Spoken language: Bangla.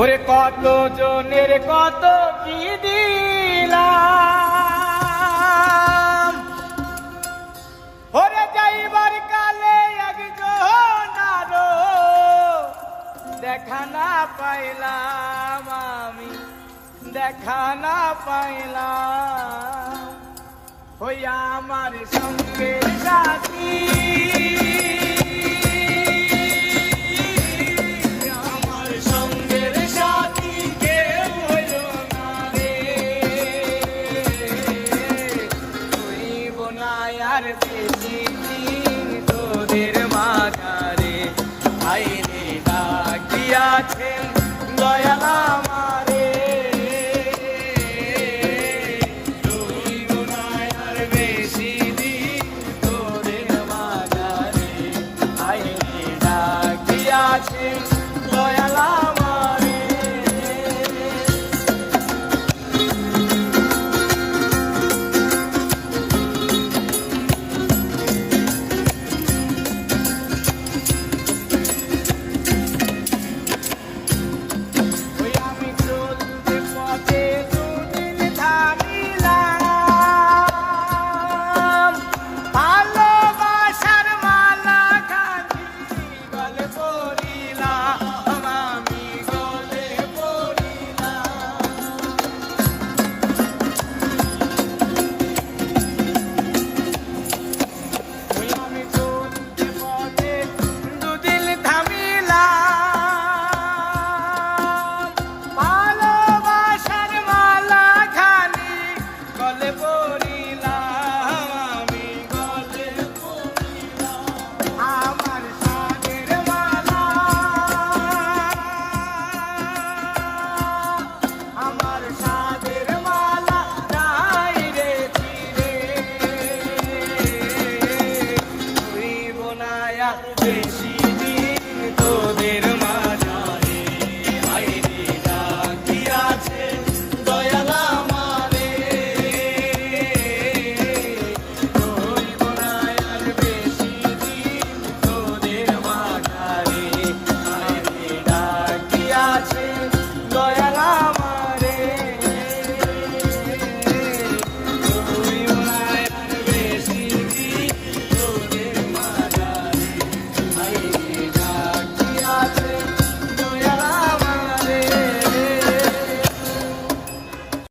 ওরে কত জনের কত কি দিলাম? ওরে যাইবার কালে একজন আরও দেখা না পাইলাম আমি, দেখা না পাইলাম। হইয়া আমার সঙ্গে সাথী মায়ার পিছিনি তোদের মাঝারে আইনে ডাকিয়াছেন দয়া আমারে। দয়ালা